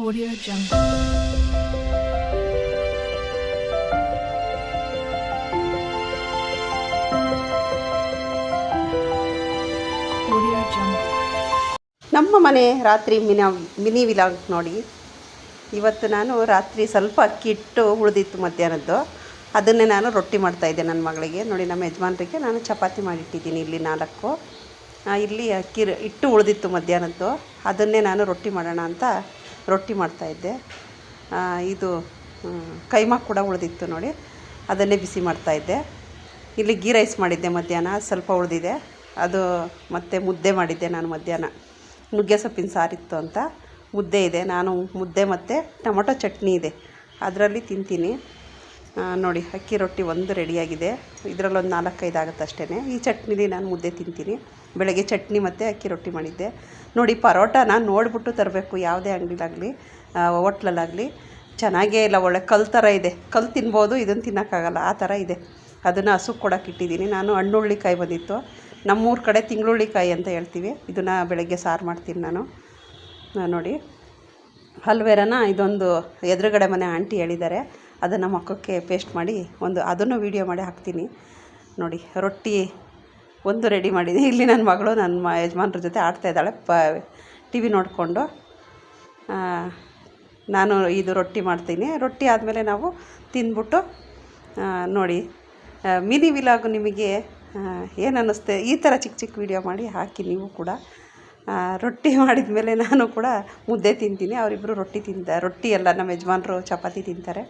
Audio Jungle. ನಮ್ಮ ಮನೆ ರಾತ್ರಿ ಮಿನ, ಮಿನಿ ವಿಲಾಗ್ ನೋಡಿ. ಇವತ್ತು ನಾನು ರಾತ್ರಿ ಸ್ವಲ್ಪ ಅಕ್ಕಿ ಇಟ್ಟು ಉಳಿದಿತ್ತು ಮಧ್ಯಾಹ್ನದ್ದು. ಅದನ್ನೇ ನಾನು ರೊಟ್ಟಿ ಮಾಡ್ತಾಯಿದ್ದೆ ನನ್ನ ಮಗಳಿಗೆ. ನೋಡಿ, ನಮ್ಮ ಯಜಮಾನ್ರಿಗೆ ನಾನು ಚಪಾತಿ ಮಾಡಿಟ್ಟಿದ್ದೀನಿ ಇಲ್ಲಿ ನಾಲ್ಕು. ಇಲ್ಲಿ ಅಕ್ಕಿ ಇಟ್ಟು ಉಳಿದಿತ್ತು ಮಧ್ಯಾಹ್ನದ್ದು. ಅದನ್ನೇ ನಾನು ರೊಟ್ಟಿ ಮಾಡೋಣ ಅಂತ ರೊಟ್ಟಿ ಮಾಡ್ತಾಯಿದ್ದೆ ಇದು ಕೈಮಾ ಕೂಡ ಉಳಿದಿತ್ತು ನೋಡಿ. ಅದನ್ನೇ ಬಿಸಿ ಮಾಡ್ತಾಯಿದ್ದೆ ಇಲ್ಲಿ ಗೀ ರೈಸ್ ಮಾಡಿದ್ದೆ ಮಧ್ಯಾಹ್ನ, ಸ್ವಲ್ಪ ಉಳಿದಿದೆ. ಅದು ಮತ್ತು ಮುದ್ದೆ ಮಾಡಿದ್ದೆ ನಾನು ಮಧ್ಯಾಹ್ನ. ನುಗ್ಗೆ ಸೊಪ್ಪಿನ ಸಾರಿತ್ತು ಅಂತ. ಮುದ್ದೆ ಇದೆ. ನಾನು ಮುದ್ದೆ ಮತ್ತು ಟೊಮೊಟೊ ಚಟ್ನಿ ಇದೆ. ಅದರಲ್ಲಿ ತಿಂತೀನಿ. ನೋಡಿ, ಅಕ್ಕಿ ರೊಟ್ಟಿ ಒಂದು ರೆಡಿಯಾಗಿದೆ. ಇದರಲ್ಲೊಂದು ನಾಲ್ಕೈದು ಆಗುತ್ತೆ ಅಷ್ಟೇ ಈ ಚಟ್ನಿಲಿ ನಾನು ಮುದ್ದೆ ತಿಂತೀನಿ. ಬೆಳಗ್ಗೆ ಚಟ್ನಿ ಮತ್ತು ಅಕ್ಕಿ ರೊಟ್ಟಿ ಮಾಡಿದ್ದೆ. ನೋಡಿ, ಪರೋಟಾನ ನೋಡಿಬಿಟ್ಟು ತರಬೇಕು, ಯಾವುದೇ ಅಂಗಡಿಲಾಗಲಿ ಹೋಟ್ಲಲ್ಲಾಗಲಿ. ಚೆನ್ನಾಗೇ ಇಲ್ಲ, ಒಳ್ಳೆ ಕಲ್ ಥರ ಇದೆ. ಕಲ್ ತಿನ್ಬೋದು ಇದನ್ನು ತಿನ್ನೋಕ್ಕಾಗಲ್ಲ, ಆ ಥರ ಇದೆ. ಅದನ್ನು ಹಸುಗೆ ಕೊಡೋಕೆ ಇಟ್ಟಿದ್ದೀನಿ. ನಾನು ಹಣ್ಣುಳ್ಳಿಕಾಯಿ ಬಂದಿತ್ತು. ನಮ್ಮೂರ ಕಡೆ ತಿಂಗಳುಳ್ಳಿಕಾಯಿ ಅಂತ ಹೇಳ್ತೀವಿ. ಇದನ್ನು ಬೆಳಗ್ಗೆ ಸಾರು ಮಾಡ್ತೀನಿ ನಾನು. ನೋಡಿ. ಹಲ್ವೇರನ ಇದೊಂದು ಎದುರುಗಡೆ ಮನೆ ಆಂಟಿ ಹೇಳಿದ್ದಾರೆ. ಅದನ್ನು ಮಕ್ಕಕ್ಕೆ ಪೇಸ್ಟ್ ಮಾಡಿ ಒಂದು ಅದನ್ನು ವೀಡಿಯೋ ಮಾಡಿ ಹಾಕ್ತೀನಿ. ನೋಡಿ, ರೊಟ್ಟಿ ಒಂದು ರೆಡಿ ಮಾಡಿದ್ದೀನಿ ಇಲ್ಲಿ ನನ್ನ ಮಗಳು ನನ್ನ ಮ ಯಜಮಾನ್ರ ಜೊತೆ ಆಡ್ತಾ ಇದ್ದಾಳೆ. ಪ ಟಿ ವಿ ನೋಡಿಕೊಂಡು ನಾನು ಇದು ರೊಟ್ಟಿ ಮಾಡ್ತೀನಿ. ರೊಟ್ಟಿ ಆದಮೇಲೆ ನಾವು ತಿಂದ್ಬಿಟ್ಟು ನೋಡಿ ಮಿನಿ ವಿಲಾಗು ನಿಮಗೆ ಏನು ಅನ್ನಿಸ್ತೆ ಈ ಥರ ಚಿಕ್ಕ ಚಿಕ್ಕ ವೀಡಿಯೋ ಮಾಡಿ ಹಾಕಿ ನೀವು ಕೂಡ ರೊಟ್ಟಿ ಮಾಡಿದ ಮೇಲೆ ನಾನು ಕೂಡ ಮುದ್ದೆ ತಿಂತೀನಿ. ಅವರಿಬ್ಬರು ರೊಟ್ಟಿ ತಿಂತ, ರೊಟ್ಟಿ ಎಲ್ಲ ನಮ್ಮ ಯಜಮಾನ್ರು ಚಪಾತಿ ತಿಂತಾರೆ.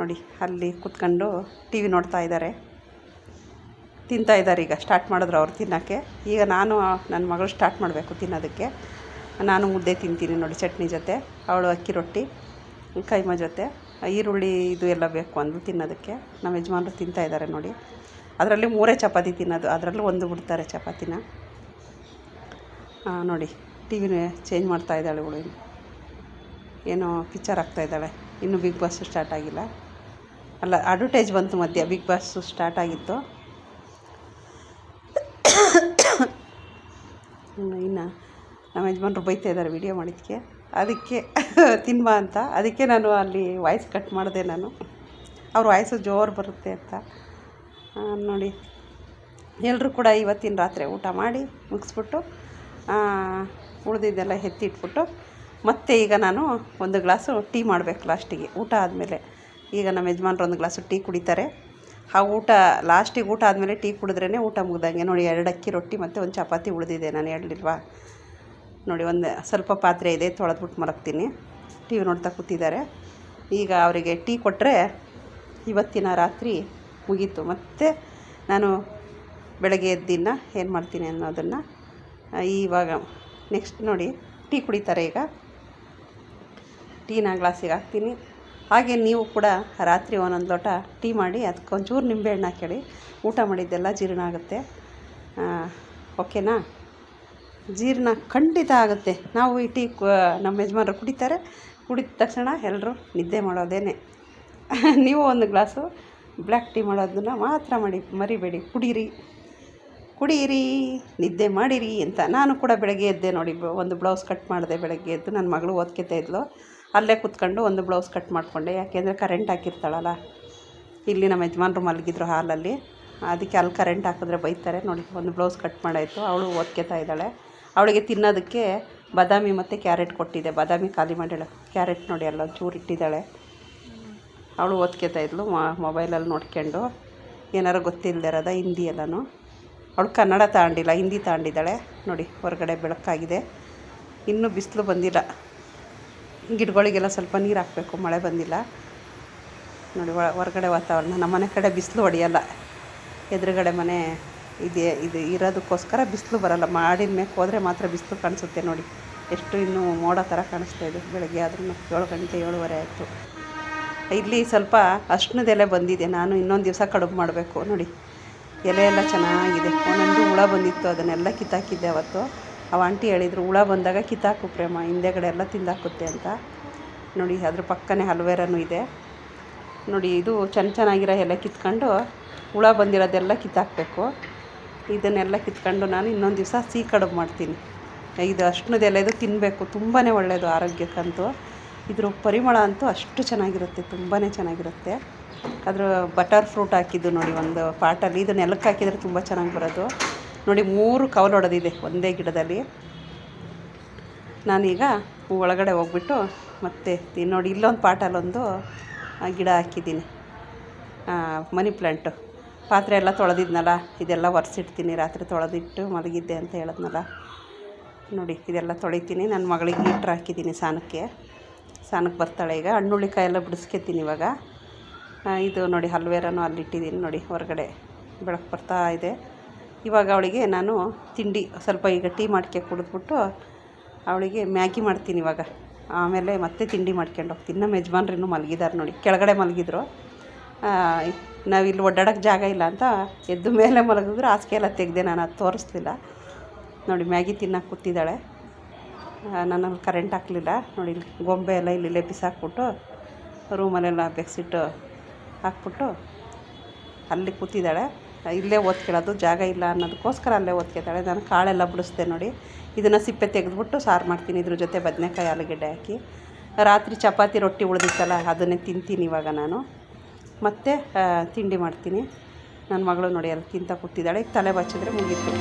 ನೋಡಿ, ಅಲ್ಲಿ ಕೂತ್ಕೊಂಡು ಟಿ ವಿ ನೋಡ್ತಾ ಇದ್ದಾರೆ. ತಿಂತಾ ಇದ್ದಾರೆ ಈಗ ಸ್ಟಾರ್ಟ್ ಮಾಡಿದ್ರು ಅವ್ರು ತಿನ್ನೋಕ್ಕೆ. ಈಗ ನಾನು, ನನ್ನ ಮಗಳು ಸ್ಟಾರ್ಟ್ ಮಾಡಬೇಕು ತಿನ್ನೋದಕ್ಕೆ. ನಾನು ಮುದ್ದೆ ತಿಂತೀನಿ ನೋಡಿ, ಚಟ್ನಿ ಜೊತೆ, ಅವಳು ಅಕ್ಕಿ ರೊಟ್ಟಿ, ಕೈಮ ಜೊತೆ. ಈರುಳ್ಳಿ ಇದು ಎಲ್ಲ ಬೇಕು ಅಂದರು ತಿನ್ನೋದಕ್ಕೆ. ನಮ್ಮ ಯಜಮಾನ್ರು ತಿಂತಾ ಇದ್ದಾರೆ ನೋಡಿ. ಅದರಲ್ಲಿ ಮೂರೇ ಚಪಾತಿ ತಿನ್ನೋದು, ಅದರಲ್ಲೂ ಒಂದು ಬಿಡ್ತಾರೆ ಚಪಾತಿನ. ನೋಡಿ, ಟಿ ವಿನೇ ಚೇಂಜ್ ಮಾಡ್ತಾ ಇದ್ದಾಳೆ ಇವಳು ಏನೋ ಪಿಕ್ಚರ್ ಆಗ್ತಾ ಇದ್ದಾಳೆ. ಇನ್ನೂ ಬಿಗ್ ಬಾಸು ಸ್ಟಾರ್ಟ್ ಆಗಿಲ್ಲ. ಅಲ್ಲ ಅಡ್ವರ್ಟೈಸ್ ಬಂತು ಮಧ್ಯ. ಬಿಗ್ ಬಾಸು ಸ್ಟಾರ್ಟ್ ಆಗಿತ್ತು. ಇನ್ನು ನಮ್ಮ ಯಜಮಾನ್ರು ಬೈತಾ ಇದ್ದಾರೆ ವಿಡಿಯೋ ಮಾಡಿದ್ದಕ್ಕೆ. ಅದಕ್ಕೆ ತಿನ್ಬಾ ಅಂತ. ಅದಕ್ಕೆ ನಾನು ಅಲ್ಲಿ ವಾಯ್ಸ್ ಕಟ್ ಮಾಡಿದೆ ನಾನು. ಅವ್ರ ವಾಯ್ಸು ಜೋರು ಬರುತ್ತೆ ಅಂತ. ನೋಡಿ. ಎಲ್ಲರೂ ಕೂಡ ಇವತ್ತಿನ ರಾತ್ರಿ ಊಟ ಮಾಡಿ ಮುಗಿಸ್ಬಿಟ್ಟು ಉಳಿದಿದ್ದೆಲ್ಲ ಎತ್ತಿಟ್ಬಿಟ್ಟು ಮತ್ತೆ ಈಗ ನಾನು ಒಂದು ಗ್ಲಾಸು ಟೀ ಮಾಡಬೇಕು ಲಾಸ್ಟಿಗೆ. ಊಟ ಆದಮೇಲೆ. ಈಗ ನಮ್ಮ ಯಜಮಾನ್ರು ಒಂದು ಗ್ಲಾಸು ಟೀ ಕುಡಿತಾರೆ. ಆ ಊಟ, ಲಾಸ್ಟಿಗೆ ಊಟ ಆದಮೇಲೆ ಟೀ ಕುಡಿದ್ರೇ ಊಟ ಮುಗ್ದಂಗೆ. ನೋಡಿ, ಎರಡು ಅಕ್ಕಿ ರೊಟ್ಟಿ ಮತ್ತು ಒಂದು ಚಪಾತಿ ಉಳಿದಿದೆ ನಾನು ಹೇಳಲಿಲ್ವಾ ನೋಡಿ, ಒಂದು ಸ್ವಲ್ಪ ಪಾತ್ರೆ ಇದೆ, ತೊಳೆದ್ಬಿಟ್ಟು ಮಲಗ್ತೀನಿ. ಟಿ ವಿ ನೋಡ್ತಾ ಕೂತಿದ್ದಾರೆ. ಈಗ ಅವರಿಗೆ ಟೀ ಕೊಟ್ಟರೆ ಇವತ್ತಿನ ರಾತ್ರಿ ಮುಗೀತು. ಮತ್ತು ನಾನು ಬೆಳಗ್ಗೆ ಎದ್ದಿನ ಏನು ಮಾಡ್ತೀನಿ ಅನ್ನೋದನ್ನು ಇವಾಗ ನೆಕ್ಸ್ಟ್ ನೋಡಿ, ಟೀ ಕುಡಿತಾರೆ ಈಗ. ಟೀನ ಗ್ಲಾಸಿಗೆ ಹಾಕ್ತೀನಿ. ಹಾಗೆ ನೀವು ಕೂಡ ರಾತ್ರಿ ಒಂದೊಂದು ಲೋಟ ಟೀ ಮಾಡಿ, ಅದಕ್ಕೆ ಒಂಚೂರು ನಿಂಬೆಹಣ್ಣು ಹಾಕಿ ಊಟ ಮಾಡಿದ್ದೆಲ್ಲ ಜೀರ್ಣ ಆಗುತ್ತೆ. ಓಕೆನಾ ಜೀರ್ಣ ಖಂಡಿತ ಆಗುತ್ತೆ. ನಾವು ಈ ಟೀ ನಮ್ಮ ಯಜಮಾನರು ಕುಡಿತಾರೆ. ಕುಡಿದ ತಕ್ಷಣ ಎಲ್ಲರೂ ನಿದ್ದೆ ಮಾಡೋದೇನೆ. ನೀವು ಒಂದು ಗ್ಲಾಸು ಬ್ಲ್ಯಾಕ್ ಟೀ ಮಾಡೋದನ್ನ ಮಾತ್ರ ಮಾಡಿ, ಮರಿಬೇಡಿ. ಕುಡೀರಿ. ಕುಡೀರಿ, ನಿದ್ದೆ ಮಾಡಿರಿ ಅಂತ. ನಾನು ಕೂಡ ಬೆಳಗ್ಗೆ ಎದ್ದೆ ನೋಡಿ ಒಂದು ಬ್ಲೌಸ್ ಕಟ್ ಮಾಡಿದೆ ಬೆಳಗ್ಗೆ ಎದ್ದು. ನನ್ನ ಮಗಳು ಓದ್ಕೊತಾ ಇದ್ಲು. ಅಲ್ಲೇ ಕೂತ್ಕೊಂಡು ಒಂದು ಬ್ಲೌಸ್ ಕಟ್ ಮಾಡಿಕೊಂಡೆ. ಯಾಕೆಂದರೆ ಕರೆಂಟ್ ಹಾಕಿರ್ತಾಳಲ್ಲ. ಇಲ್ಲಿ ನಮ್ಮ ಯಜಮಾನ್ರು ಮಲಗಿದ್ರು ಹಾಲಲ್ಲಿ. ಅದಕ್ಕೆ ಅಲ್ಲಿ ಕರೆಂಟ್ ಹಾಕಿದ್ರೆ ಬೈತಾರೆ. ನೋಡಿ, ಒಂದು ಬ್ಲೌಸ್ ಕಟ್ ಮಾಡಾಯಿತು. ಅವಳು ಓದ್ಕೆತಾ ಇದ್ದಾಳೆ. ಅವಳಿಗೆ ತಿನ್ನೋದಕ್ಕೆ ಬಾದಾಮಿ ಮತ್ತು ಕ್ಯಾರೆಟ್ ಕೊಟ್ಟಿದ್ದೆ ಬಾದಾಮಿ ಖಾಲಿ ಮಾಡ್ಯಾಳೆ ಕ್ಯಾರೆಟ್ ನೋಡಿ ಎಲ್ಲ ಚೂರು ಇಟ್ಟಿದ್ದಾಳೆ. ಅವಳು ಓದ್ಕೊತಾ ಇದ್ಲು ಮೊಬೈಲಲ್ಲಿ ನೋಡ್ಕೊಂಡು. ಏನಾರು ಗೊತ್ತಿಲ್ಲದಿರೋದ ಹಿಂದಿ ಎಲ್ಲನೂ. ಅವಳು ಕನ್ನಡ ತಗೊಂಡಿಲ್ಲ ಹಿಂದಿ ತಗೊಂಡಿದ್ದಾಳೆ ನೋಡಿ, ಹೊರಗಡೆ ಬೆಳಕಾಗಿದೆ. ಇನ್ನೂ ಬಿಸಿಲು ಬಂದಿಲ್ಲ. ಗಿಡಗಳಿಗೆಲ್ಲ ಸ್ವಲ್ಪ ನೀರು ಹಾಕಬೇಕು, ಮಳೆ ಬಂದಿಲ್ಲ. ನೋಡಿ ಹೊರಗಡೆ ವಾತಾವರಣ. ನಮ್ಮನೆ ಕಡೆ ಬಿಸಿಲು ಹೊಡೆಯಲ್ಲ. ಎದುರುಗಡೆ ಮನೆ ಇದೆ, ಇದು. ಇರೋದಕ್ಕೋಸ್ಕರ ಬಿಸಿಲು ಬರಲ್ಲ. ಮಾಡಿದ ಮೇಲೆ ಹೋದರೆ ಮಾತ್ರ ಬಿಸಿಲು ಕಾಣಿಸುತ್ತೆ ನೋಡಿ. ಎಷ್ಟು ಇನ್ನೂ ಮೋಡ ಥರ ಕಾಣಿಸ್ತಾ ಇದೆ. ಬೆಳಗ್ಗೆ ಆದ್ರೂ ಏಳು ಗಂಟೆ, ಏಳುವರೆ ಆಯಿತು. ಇಲ್ಲಿ ಸ್ವಲ್ಪ ಅರ್ಶಿಣದ ಎಲೆ ಬಂದಿದೆ. ನಾನು ಇನ್ನೊಂದು ದಿವಸ ಕಡುಬು ಮಾಡಬೇಕು. ನೋಡಿ, ಎಲೆ ಎಲ್ಲ ಚೆನ್ನಾಗಿದೆ. ಒಂದೊಂದು ಹುಳ ಬಂದಿತ್ತು. ಅದನ್ನೆಲ್ಲ ಕಿತ್ತಾಕಿದ್ದೆ ಅವತ್ತು. ಅವ ಆಂಟಿ ಹೇಳಿದರು, ಹುಳ ಬಂದಾಗ ಕಿತ್ತಾಕು ಪ್ರೇಮ. ಹಿಂದೆಗಡೆ ಎಲ್ಲ ತಿಂದಾಕುತ್ತೆ ಅಂತ. ನೋಡಿ, ಅದ್ರ ಪಕ್ಕನೇ ಹಲ್ವೇರನೂ ಇದೆ. ನೋಡಿ, ಇದು ಚೆನ್ನ ಚೆನ್ನಾಗಿರೋ ಎಲೆ ಕಿತ್ಕೊಂಡು ಹುಳ ಬಂದಿರೋದೆಲ್ಲ ಕಿತ್ತಾಕಬೇಕು. ಇದನ್ನೆಲ್ಲ ಕಿತ್ಕೊಂಡು ನಾನು ಇನ್ನೊಂದು ದಿವಸ ಸಿಹಿ ಕಡುಬು ಮಾಡ್ತೀನಿ. ಇದು ಅಷ್ಟನದೆಲ್ಲ ಎಲೆದು ತಿನ್ನಬೇಕು ತುಂಬಾ ಒಳ್ಳೆಯದು ಆರೋಗ್ಯಕ್ಕಂತೂ. ಇದ್ರ ಪರಿಮಳ ಅಂತೂ ಅಷ್ಟು ಚೆನ್ನಾಗಿರುತ್ತೆ ತುಂಬಾ ಚೆನ್ನಾಗಿರುತ್ತೆ. ಅದ್ರ ಬಟರ್ ಫ್ರೂಟ್ ಹಾಕಿದ್ದು ನೋಡಿ, ಒಂದು ಪಾಟಲ್ಲಿ. ಇದು ನೆಲಕ್ಕೆ ಹಾಕಿದರೆ ತುಂಬ ಚೆನ್ನಾಗಿ ಬರೋದು. ನೋಡಿ, ಮೂರು ಕವಲು ಹೊಡೆದಿದೆ ಒಂದೇ ಗಿಡದಲ್ಲಿ. ನಾನೀಗ ಒಳಗಡೆ ಹೋಗ್ಬಿಟ್ಟು ಮತ್ತೆ ನೋಡಿ ಇಲ್ಲೊಂದು ಪಾಟಲ್ಲೊಂದು ಗಿಡ ಹಾಕಿದ್ದೀನಿ. ಮನಿ ಪ್ಲ್ಯಾಂಟು ಪಾತ್ರೆ ಎಲ್ಲ ತೊಳೆದಿದ್ನಲ್ಲ, ಇದೆಲ್ಲ ಒರೆಸಿಡ್ತೀನಿ, ರಾತ್ರಿ ತೊಳೆದಿಟ್ಟು ಮಲಗಿದ್ದೆ ಅಂತ ಹೇಳಿದ್ನಲ್ಲ. ನೋಡಿ, ಇದೆಲ್ಲ ತೊಳಿತೀನಿ. ನನ್ನ ಮಗಳಿಗೆ ಹೀಟ್ರ್ ಹಾಕಿದ್ದೀನಿ ಸ್ನಾನಕ್ಕೆ ಸ್ನಾನಕ್ಕೆ ಬರ್ತಾಳೆ ಈಗ. ಹಣ್ಣುಳ್ಳಿಕಾಯಿ ಎಲ್ಲ ಬಿಡಿಸ್ಕೊತೀನಿ ಇವಾಗ. ಇದು ನೋಡಿ, ಹಲ್ವೇರನೂ ಅಲ್ಲಿಟ್ಟಿದ್ದೀನಿ ನೋಡಿ, ಹೊರಗಡೆ ಬೆಳಕು ಬರ್ತಾ ಇದೆ. ಇವಾಗ ಅವಳಿಗೆ ನಾನು ತಿಂಡಿ ಸ್ವಲ್ಪ ಈಗ ಟೀ ಮಾಡ್ಕೆ ಕುಡಿದ್ಬಿಟ್ಟು ಅವಳಿಗೆ ಮ್ಯಾಗಿ ಮಾಡ್ತೀನಿ ಇವಾಗ. ಆಮೇಲೆ ಮತ್ತೆ ತಿಂಡಿ ಮಾಡ್ಕೊಂಡು ಹೋಗ್ತೀನಿ. ನಮ್ಮ ಯಜಮಾನ್ರು ಮಲಗಿದ್ದಾರೆ ನೋಡಿ. ಕೆಳಗಡೆ ಮಲಗಿದ್ರು. ನಾವಿಲ್ಲಿ ಓಡಾಡೋಕ್ಕೆ ಜಾಗ ಇಲ್ಲ ಅಂತ ಎದ್ದು ಮೇಲೆ ಮಲಗಿದ್ರು. ಹಾಸಿಗೆ ಎಲ್ಲ ತೆಗೆದೆ ನಾನು ಅದು ತೋರಿಸ್ಲಿಲ್ಲ. ನೋಡಿ, ಮ್ಯಾಗಿ ತಿನ್ನೋಕೆ ಕೂತಿದ್ದಾಳೆ. ನಾನು ಕರೆಂಟ್ ಹಾಕಲಿಲ್ಲ. ನೋಡಿ, ಇಲ್ಲಿ ಗೊಂಬೆ ಎಲ್ಲ ಇಲ್ಲಿ ಇಲ್ಲೇ ಬಿಸಾಕ್ಬಿಟ್ಟು ರೂಮಲ್ಲೆಲ್ಲ ಬೆಕ್ಸಿಟ್ಟು ಹಾಕ್ಬಿಟ್ಟು ಅಲ್ಲಿ ಕೂತಿದ್ದಾಳೆ. ಇಲ್ಲೇ ಓದ್ಕೊಳ್ಳೋದು, ಜಾಗ ಇಲ್ಲ ಅನ್ನೋದಕ್ಕೋಸ್ಕರ ಅಲ್ಲೇ ಓದ್ಕೊತಾಳೆ ನಾನು ಕಾಳೆಲ್ಲ ಬಿಡಿಸ್ದೆ ನೋಡಿ. ಇದನ್ನು ಸಿಪ್ಪೆ ತೆಗೆದ್ಬಿಟ್ಟು ಸಾರು ಮಾಡ್ತೀನಿ. ಇದ್ರ ಜೊತೆ ಬದನೆಕಾಯಿ, ಆಲೂಗೆಡ್ಡೆ ಹಾಕಿ. ರಾತ್ರಿ ಚಪಾತಿ ರೊಟ್ಟಿ ಉಳಿದಿತ್ತಲ್ಲ, ಅದನ್ನೇ ತಿಂತೀನಿ ಇವಾಗ ನಾನು. ಮತ್ತು ತಿಂಡಿ ಮಾಡ್ತೀನಿ. ನನ್ನ ಮಗಳು ನೋಡಿ, ಅಲ್ಲಿ ತಿಂತ ಕೂತಿದ್ದಾಳೆ. ತಲೆ ಬಚ್ಚಿದ್ರೆ ಮುಗೀತು.